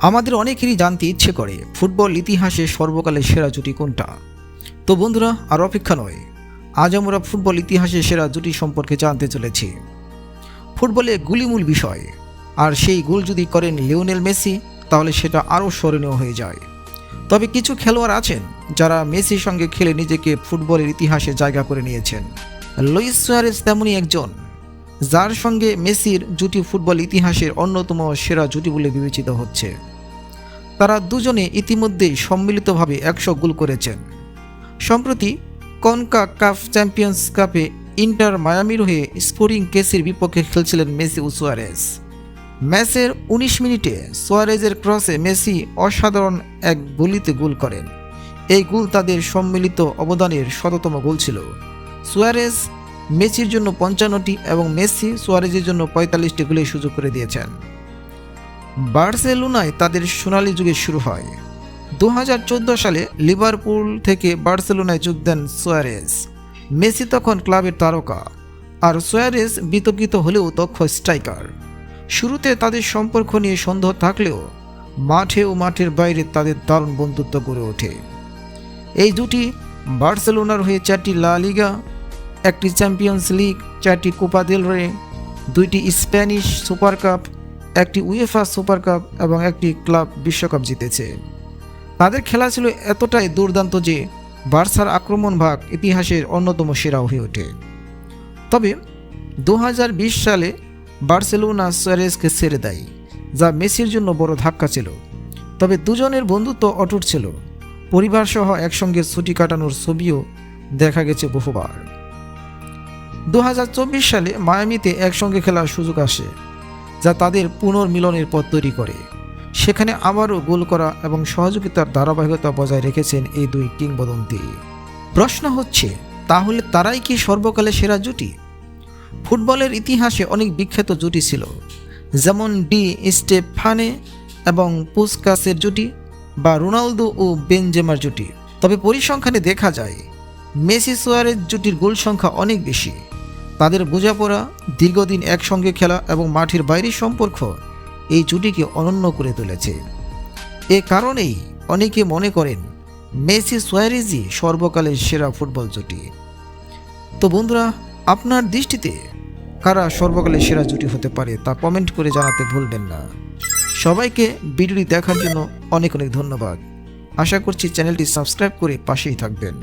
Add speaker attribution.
Speaker 1: আমাদের অনেকেরই জানতে ইচ্ছে করে, ফুটবল ইতিহাসে সর্বকালের সেরা জুটি কোনটা? তো বন্ধুরা, আর অপেক্ষা নয়, আজ আমরা ফুটবল ইতিহাসে সেরা জুটি সম্পর্কে জানতে চলেছি। ফুটবলে গুলিমূল বিষয়, আর সেই গোল যদি করেন লিওনেল মেসি, তাহলে সেটা আরও স্মরণীয় হয়ে যায়। তবে কিছু খেলোয়াড় আছেন, যারা মেসির সঙ্গে খেলে নিজেকে ফুটবলের ইতিহাসে জায়গা করে নিয়েছেন। লুইস সুয়ারেজ তেমনই একজন, যার সঙ্গে মেসির জুটি ফুটবল ইতিহাসের অন্যতম সেরা জুটি বলে বিবেচিত হচ্ছে। তারা দুজনে ইতিমধ্যেই সম্মিলিতভাবে একশো গোল করেছেন। সম্প্রতি কনকা কাপ চ্যাম্পিয়ন্স কাপে ইন্টার মায়ামির হয়ে স্পোরিং কেসের বিপক্ষে খেলছিলেন মেসি ও সুয়ারেজ। ম্যাচের ১৯ মিনিটে সোয়ারেজের ক্রসে মেসি অসাধারণ এক গুলিতে গোল করেন। এই গোল তাদের সম্মিলিত অবদানের শততম গোল ছিল। সুয়ারেজ মেসির জন্য পঞ্চান্নটি এবং মেসি সুয়ারেজের জন্য পঁয়তাল্লিশটি গোলের সুযোগ করে দিয়েছেন। বার্সেলোনায় তাদের সোনালী যুগের শুরু হয়। দু হাজার চোদ্দ সালে লিভারপুল থেকে বার্সেলোনায় যোগ দেন সোয়ারেজ। মেসি তখন ক্লাবের তারকা, আর সোয়ারেজ বিতর্কিত হলেও দক্ষ স্ট্রাইকার। শুরুতে তাদের সম্পর্ক নিয়ে সন্দেহ থাকলেও মাঠে ও মাঠের বাইরে তাদের দারুণ বন্ধুত্ব গড়ে ওঠে। এই দুটি বার্সেলোনার হয়ে চারটি লা লিগা, একটি চ্যাম্পিয়ন্স লিগ, চারটি কোপা দেল রে, দুইটি স্প্যানিশ সুপার কাপ একটি উয়েফা সুপার কাপ এবং একটি ক্লাব বিশ্বকাপ জিতেছে। তাদের খেলা ছিল এতটাই দুর্দান্ত যে বার্সার আক্রমণ ভাগ ইতিহাসের অন্যতম সেরা হয়ে ওঠে। তবে দু হাজার বিশ সালে বার্সেলোনা সোয়ারেজকে ছেড়ে দেয়, যা মেসির জন্য বড় ধাক্কা ছিল। তবে দুজনের বন্ধুত্ব অটুট ছিল। পরিবারসহ একসঙ্গে ছুটি কাটানোর ছবিও দেখা গেছে বহুবার। দু হাজার চব্বিশ সালে মায়ামিতে একসঙ্গে খেলার সুযোগ আসে। যা তাদের পুনর্মিলনের পথ তৈরি করে। সেখানে আবারও গোল করা এবং সহযোগিতার ধারাবাহিকতা বজায় রেখেছেন এই দুই কিংবদন্তি। প্রশ্ন হচ্ছে, তাহলে তারাই কি সর্বকালে সেরা জুটি? ফুটবলের ইতিহাসে অনেক বিখ্যাত জুটি ছিল, যেমন ডি স্টেফানে এবং পুসকাসের জুটি বা রোনালদো ও বেনজেমার জুটি। তবে পরিসংখ্যানে দেখা যায়, মেসি সোয়ারেজ জুটির গোল সংখ্যা অনেক বেশি। তাদের বোঝাপড়া, দীর্ঘদিন একসঙ্গে খেলা এবং মাঠের বাইরের সম্পর্ক এই জুটিকে অনন্য করে তুলেছে। এ কারণেই অনেকে মনে করেন মেসি সোয়ারেজই সর্বকালের সেরা ফুটবল জুটি তো বন্ধুরা, আপনার দৃষ্টিতে কারা সর্বকালের সেরা জুটি হতে পারে তা কমেন্ট করে জানাতে ভুলবেন না। সবাইকে ভিডিওটি দেখার জন্য অনেক অনেক ধন্যবাদ। আশা করছি চ্যানেলটি সাবস্ক্রাইব করে পাশেই থাকবেন।